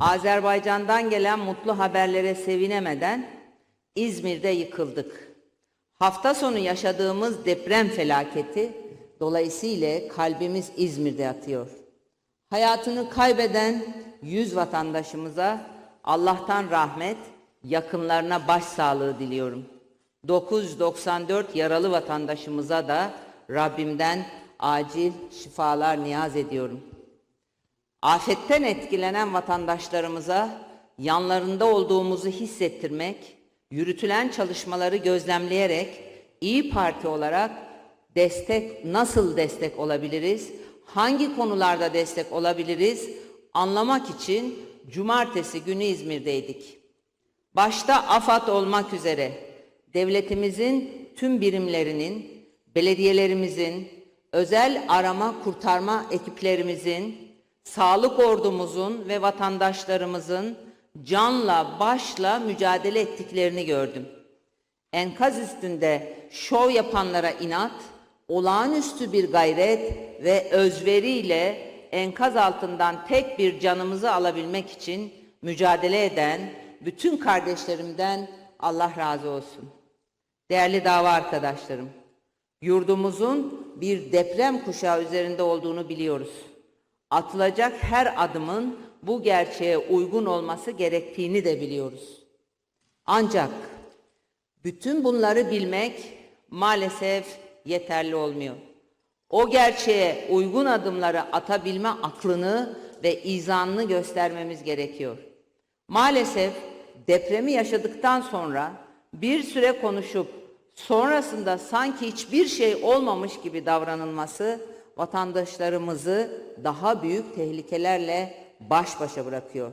Azerbaycan'dan gelen mutlu haberlere sevinemeden İzmir'de yıkıldık. Hafta sonu yaşadığımız deprem felaketi dolayısıyla kalbimiz İzmir'de atıyor. Hayatını kaybeden yüz vatandaşımıza Allah'tan rahmet, yakınlarına başsağlığı diliyorum. 994 yaralı vatandaşımıza da Rabbimden acil şifalar niyaz ediyorum. Afetten etkilenen vatandaşlarımıza yanlarında olduğumuzu hissettirmek, yürütülen çalışmaları gözlemleyerek İyi Parti olarak destek nasıl destek olabiliriz? Hangi konularda destek olabiliriz? Anlamak için cumartesi günü İzmir'deydik. Başta AFAD olmak üzere devletimizin tüm birimlerinin, belediyelerimizin, özel arama kurtarma ekiplerimizin, sağlık ordumuzun ve vatandaşlarımızın canla başla mücadele ettiklerini gördüm. Enkaz üstünde şov yapanlara inat, olağanüstü bir gayret ve özveriyle enkaz altından tek bir canımızı alabilmek için mücadele eden bütün kardeşlerimden Allah razı olsun. Değerli dava arkadaşlarım, yurdumuzun bir deprem kuşağı üzerinde olduğunu biliyoruz. Atılacak her adımın bu gerçeğe uygun olması gerektiğini de biliyoruz. Ancak bütün bunları bilmek maalesef yeterli olmuyor. O gerçeğe uygun adımları atabilme aklını ve izanını göstermemiz gerekiyor. Maalesef depremi yaşadıktan sonra bir süre konuşup sonrasında sanki hiçbir şey olmamış gibi davranılması vatandaşlarımızı daha büyük tehlikelerle baş başa bırakıyor.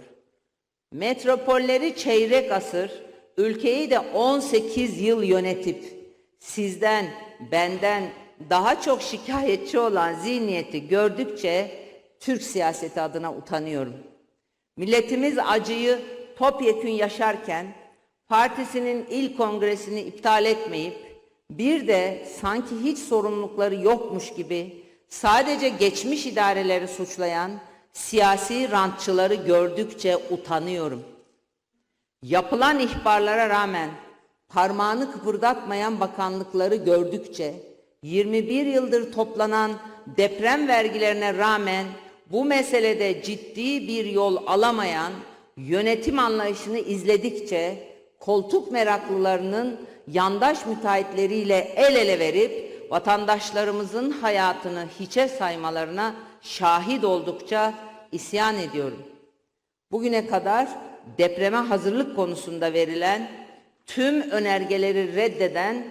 Metropolleri çeyrek asır, ülkeyi de 18 yıl yönetip sizden, benden daha çok şikayetçi olan zihniyeti gördükçe Türk siyaseti adına utanıyorum. Milletimiz acıyı topyekün yaşarken partisinin ilk kongresini iptal etmeyip bir de sanki hiç sorumlulukları yokmuş gibi sadece geçmiş idareleri suçlayan siyasi rantçıları gördükçe utanıyorum. Yapılan ihbarlara rağmen parmağını kıpırdatmayan bakanlıkları gördükçe 21 yıldır toplanan deprem vergilerine rağmen bu meselede ciddi bir yol alamayan yönetim anlayışını izledikçe koltuk meraklılarının yandaş müteahhitleriyle el ele verip vatandaşlarımızın hayatını hiçe saymalarına şahit oldukça isyan ediyorum. Bugüne kadar depreme hazırlık konusunda verilen tüm önergeleri reddeden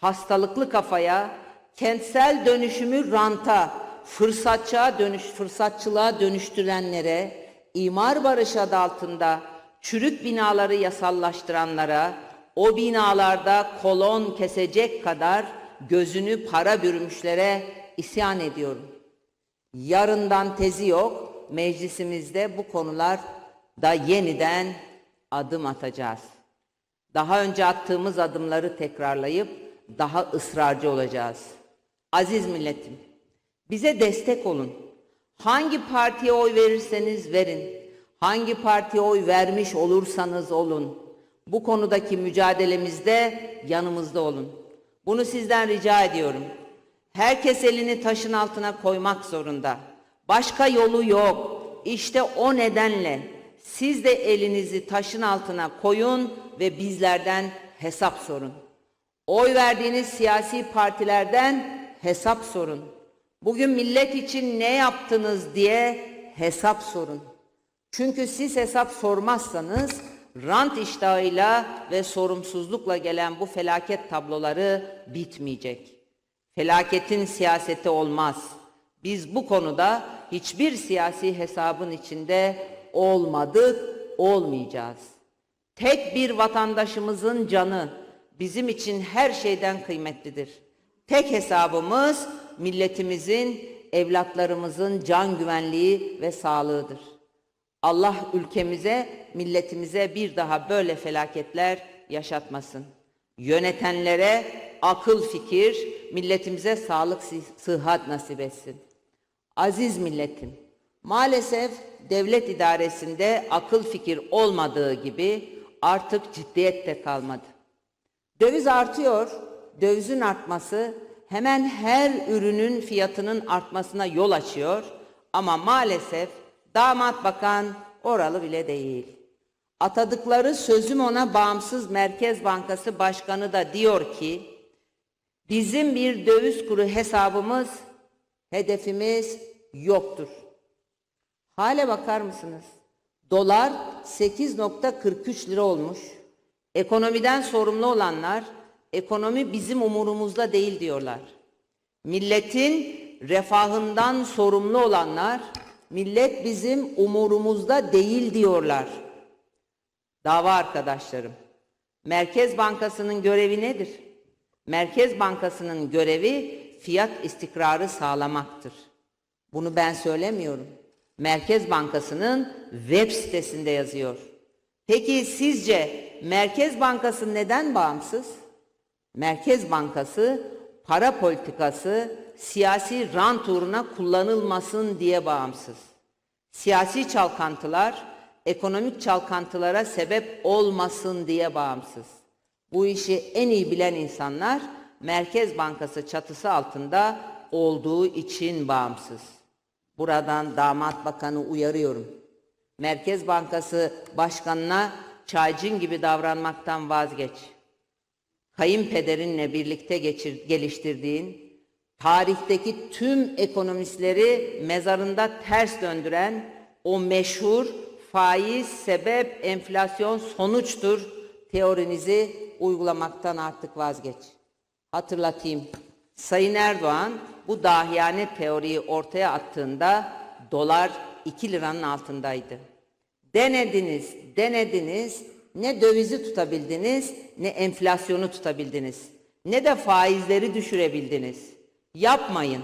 hastalıklı kafaya, kentsel dönüşümü ranta, fırsatçılığa, dönüş, fırsatçılığa dönüştürenlere, imar barışı adı altında çürük binaları yasallaştıranlara, o binalarda kolon kesecek kadar gözünü para bürümüşlere isyan ediyorum. Yarından tezi yok, meclisimizde bu konular da yeniden adım atacağız. Daha önce attığımız adımları tekrarlayıp daha ısrarcı olacağız. Aziz milletim, bize destek olun. Hangi partiye oy verirseniz verin. Hangi partiye oy vermiş olursanız olun. Bu konudaki mücadelemizde yanımızda olun. Bunu sizden rica ediyorum. Herkes elini taşın altına koymak zorunda. Başka yolu yok. İşte o nedenle siz de elinizi taşın altına koyun ve bizlerden hesap sorun. Oy verdiğiniz siyasi partilerden hesap sorun. Bugün millet için ne yaptınız diye hesap sorun. Çünkü siz hesap sormazsanız rant iştahıyla ve sorumsuzlukla gelen bu felaket tabloları bitmeyecek. Felaketin siyaseti olmaz. Biz bu konuda hiçbir siyasi hesabın içinde olmadık, olmayacağız. Tek bir vatandaşımızın canı bizim için her şeyden kıymetlidir. Tek hesabımız milletimizin, evlatlarımızın can güvenliği ve sağlığıdır. Allah ülkemize, milletimize bir daha böyle felaketler yaşatmasın. Yönetenlere akıl fikir, milletimize sağlık, sıhhat nasip etsin. Aziz milletim, maalesef devlet idaresinde akıl fikir olmadığı gibi artık ciddiyet de kalmadı. Döviz artıyor, dövizin artması hemen her ürünün fiyatının artmasına yol açıyor ama maalesef damat bakan oralı bile değil. Atadıkları sözüm ona bağımsız Merkez Bankası Başkanı da diyor ki bizim bir döviz kuru hesabımız, hedefimiz yoktur. Hale bakar mısınız? Dolar 8.43 lira olmuş. Ekonomiden sorumlu olanlar ekonomi bizim umurumuzda değil diyorlar. Milletin refahından sorumlu olanlar millet bizim umurumuzda değil diyorlar. Dava arkadaşlarım. Merkez Bankası'nın görevi nedir? Merkez Bankası'nın görevi fiyat istikrarı sağlamaktır. Bunu ben söylemiyorum. Merkez Bankası'nın web sitesinde yazıyor. Peki sizce Merkez Bankası neden bağımsız? Merkez Bankası para politikası siyasi rant uğruna kullanılmasın diye bağımsız. Siyasi çalkantılar ekonomik çalkantılara sebep olmasın diye bağımsız. Bu işi en iyi bilen insanlar Merkez Bankası çatısı altında olduğu için bağımsız. Buradan damat bakanı uyarıyorum. Merkez Bankası başkanına çaycın gibi davranmaktan vazgeç. Kayınpederinle birlikte geçir, geliştirdiğin, tarihteki tüm ekonomistleri mezarında ters döndüren o meşhur faiz sebep enflasyon sonuçtur teorinizi uygulamaktan artık vazgeç. Hatırlatayım. Sayın Erdoğan bu dahiyane teoriyi ortaya attığında dolar 2 liranın altındaydı. Denediniz, denediniz, ne dövizi tutabildiniz, ne enflasyonu tutabildiniz, ne de faizleri düşürebildiniz. Yapmayın.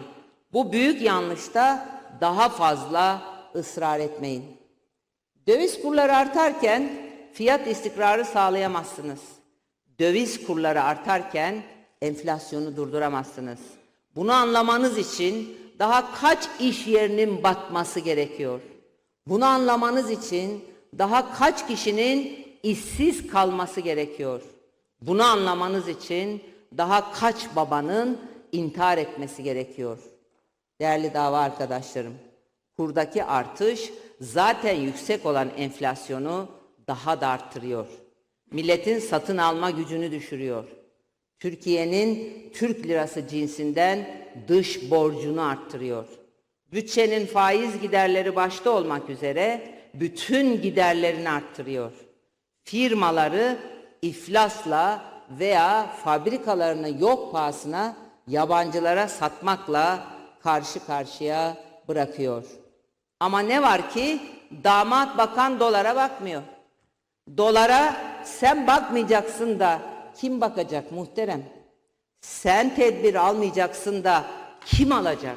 Bu büyük yanlışta daha fazla ısrar etmeyin. Döviz kurları artarken fiyat istikrarı sağlayamazsınız. Döviz kurları artarken enflasyonu durduramazsınız. Bunu anlamanız için daha kaç iş yerinin batması gerekiyor? Bunu anlamanız için daha kaç kişinin işsiz kalması gerekiyor? Bunu anlamanız için daha kaç babanın intihar etmesi gerekiyor? Değerli dava arkadaşlarım, kurdaki artış zaten yüksek olan enflasyonu daha da arttırıyor. Milletin satın alma gücünü düşürüyor. Türkiye'nin Türk lirası cinsinden dış borcunu arttırıyor. Bütçenin faiz giderleri başta olmak üzere bütün giderlerini arttırıyor. Firmaları iflasla veya fabrikalarını yok pahasına yabancılara satmakla karşı karşıya bırakıyor. Ama ne var ki damat bakan dolara bakmıyor. Dolara sen bakmayacaksın da kim bakacak muhterem? Sen tedbir almayacaksın da kim alacak?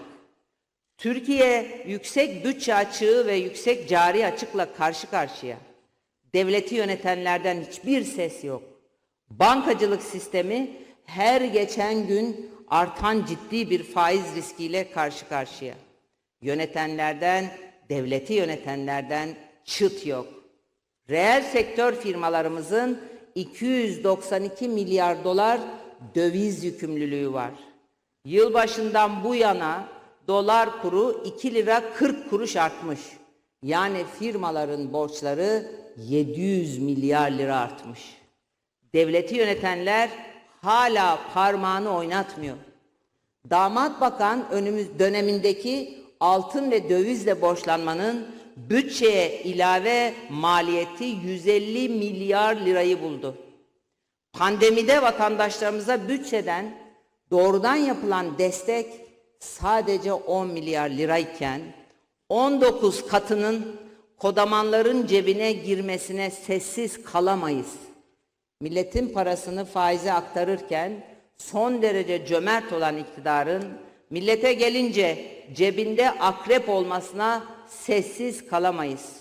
Türkiye yüksek bütçe açığı ve yüksek cari açıkla karşı karşıya. Devleti yönetenlerden hiçbir ses yok. Bankacılık sistemi her geçen gün artan ciddi bir faiz riskiyle karşı karşıya. Yönetenlerden, devleti yönetenlerden çıt yok. Reel sektör firmalarımızın 292 milyar dolar döviz yükümlülüğü var. Yılbaşından bu yana dolar kuru 2 lira 40 kuruş artmış. Yani firmaların borçları 700 milyar lira artmış. Devleti yönetenler hala parmağını oynatmıyor. Damat Bakan önümüz dönemindeki altın ve dövizle borçlanmanın bütçeye ilave maliyeti 150 milyar lirayı buldu. Pandemide vatandaşlarımıza bütçeden doğrudan yapılan destek sadece 10 milyar lirayken 19 katının kodamanların cebine girmesine sessiz kalamayız. Milletin parasını faize aktarırken son derece cömert olan iktidarın millete gelince cebinde akrep olmasına sessiz kalamayız.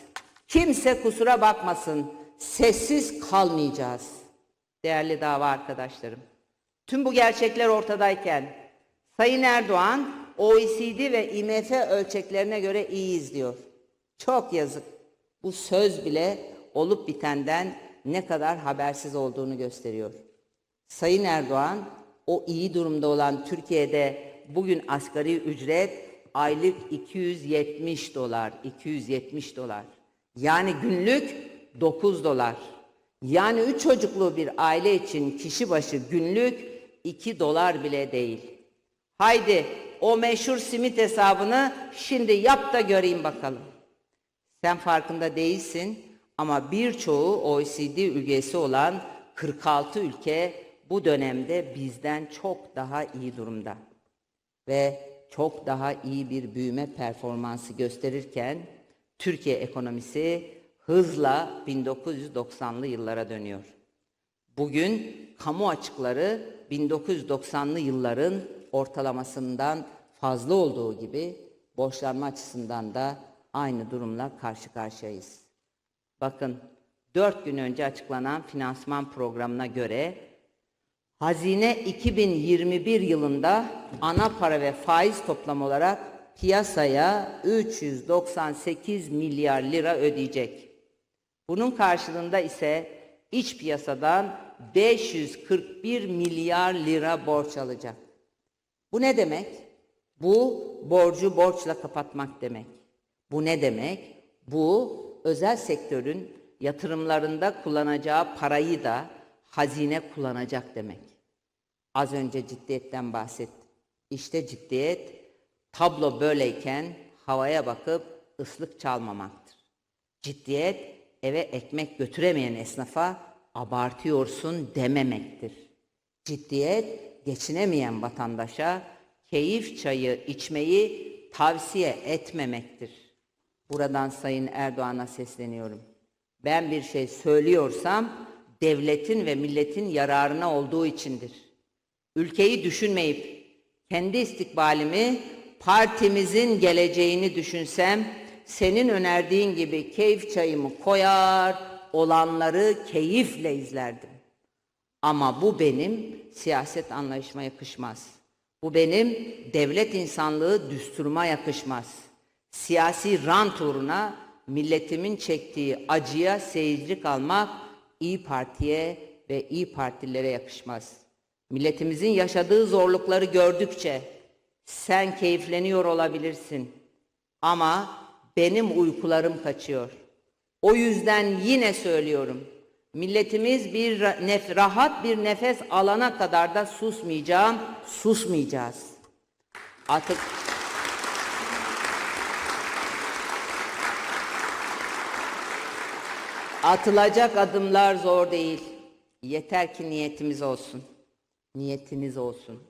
Kimse kusura bakmasın, sessiz kalmayacağız. Değerli dava arkadaşlarım. Tüm bu gerçekler ortadayken Sayın Erdoğan OECD ve IMF ölçeklerine göre iyi izliyor. Çok yazık. Bu söz bile olup bitenden ne kadar habersiz olduğunu gösteriyor. Sayın Erdoğan o iyi durumda olan Türkiye'de bugün asgari ücret aylık 270 dolar, 270 dolar. Yani günlük 9 dolar. Yani 3 çocuklu bir aile için kişi başı günlük 2 dolar bile değil. Haydi o meşhur simit hesabını şimdi yap da göreyim bakalım. Sen farkında değilsin ama birçoğu OECD ülkesi olan 46 ülke bu dönemde bizden çok daha iyi durumda. Ve çok daha iyi bir büyüme performansı gösterirken Türkiye ekonomisi hızla 1990'lı yıllara dönüyor. Bugün kamu açıkları 1990'lı yılların ortalamasından fazla olduğu gibi borçlanma açısından da aynı durumla karşı karşıyayız. Bakın 4 gün önce açıklanan finansman programına göre Hazine 2021 yılında ana para ve faiz toplam olarak piyasaya 398 milyar lira ödeyecek. Bunun karşılığında ise iç piyasadan 541 milyar lira borç alacak. Bu ne demek? Bu borcu borçla kapatmak demek. Bu ne demek? Bu özel sektörün yatırımlarında kullanacağı parayı da hazine kullanacak demek. Az önce ciddiyetten bahsettim. İşte ciddiyet tablo böyleyken havaya bakıp ıslık çalmamaktır. Ciddiyet eve ekmek götüremeyen esnafa abartıyorsun dememektir. Ciddiyet geçinemeyen vatandaşa keyif çayı içmeyi tavsiye etmemektir. Buradan Sayın Erdoğan'a sesleniyorum. Ben bir şey söylüyorsam devletin ve milletin yararına olduğu içindir. Ülkeyi düşünmeyip kendi istikbalimi, partimizin geleceğini düşünsem senin önerdiğin gibi keyif çayımı koyar, olanları keyifle izlerdim. Ama bu benim siyaset anlayışıma yakışmaz. Bu benim devlet insanlığı düsturuma yakışmaz. Siyasi rant uğruna milletimin çektiği acıya seyirci kalmak İyi Parti'ye ve İyi Partililere yakışmaz. Milletimizin yaşadığı zorlukları gördükçe sen keyifleniyor olabilirsin. Ama benim uykularım kaçıyor. O yüzden yine söylüyorum. Milletimiz bir rahat bir nefes alana kadar da susmayacağım, susmayacağız. Artık Atılacak adımlar zor değil. Yeter ki niyetimiz olsun. Niyetiniz olsun.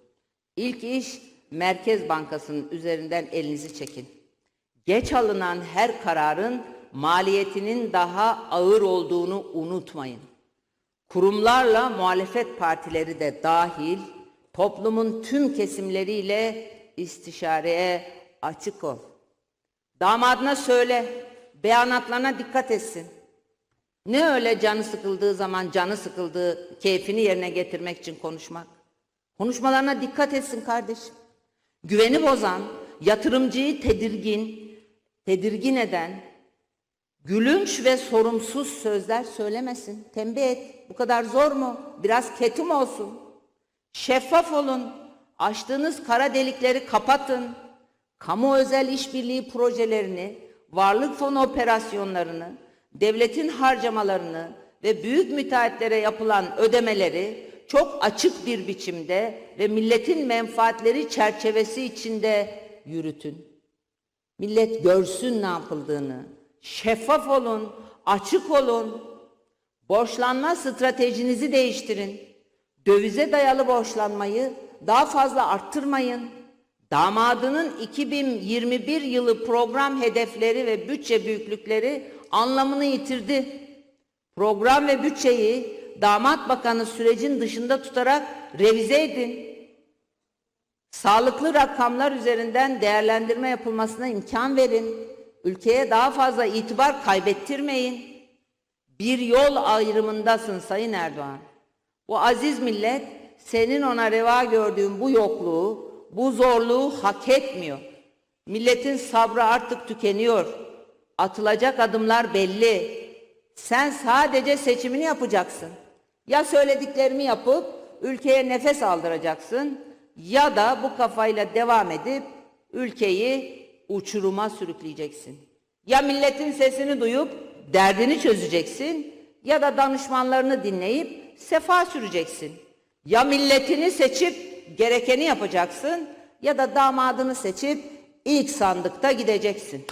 İlk iş Merkez Bankası'nın üzerinden elinizi çekin. Geç alınan her kararın maliyetinin daha ağır olduğunu unutmayın. Kurumlarla muhalefet partileri de dahil toplumun tüm kesimleriyle istişareye açık ol. Damadına söyle, beyanatlarına dikkat etsin. Ne öyle canı sıkıldığı zaman canı sıkıldığı keyfini yerine getirmek için konuşmak. Konuşmalarına dikkat etsin kardeşim. Güveni bozan, yatırımcıyı tedirgin, tedirgin eden, gülünç ve sorumsuz sözler söylemesin. Tembih et. Bu kadar zor mu? Biraz ketum olsun. Şeffaf olun. Açtığınız kara delikleri kapatın. Kamu özel işbirliği projelerini, varlık fonu operasyonlarını, devletin harcamalarını ve büyük müteahhitlere yapılan ödemeleri çok açık bir biçimde ve milletin menfaatleri çerçevesi içinde yürütün. Millet görsün ne yapıldığını. Şeffaf olun, açık olun. Borçlanma stratejinizi değiştirin. Dövize dayalı borçlanmayı daha fazla arttırmayın. Damadının 2021 yılı program hedefleri ve bütçe büyüklükleri anlamını yitirdi. Program ve bütçeyi damat bakanı sürecin dışında tutarak revize edin. Sağlıklı rakamlar üzerinden değerlendirme yapılmasına imkan verin. Ülkeye daha fazla itibar kaybettirmeyin. Bir yol ayrımındasın Sayın Erdoğan. Bu aziz millet senin ona reva gördüğün bu yokluğu, bu zorluğu hak etmiyor. Milletin sabrı artık tükeniyor. Atılacak adımlar belli. Sen sadece seçimini yapacaksın. Ya söylediklerimi yapıp ülkeye nefes aldıracaksın ya da bu kafayla devam edip ülkeyi uçuruma sürükleyeceksin. Ya milletin sesini duyup derdini çözeceksin ya da danışmanlarını dinleyip sefa süreceksin. Ya milletini seçip gerekeni yapacaksın ya da damadını seçip ilk sandıkta gideceksin.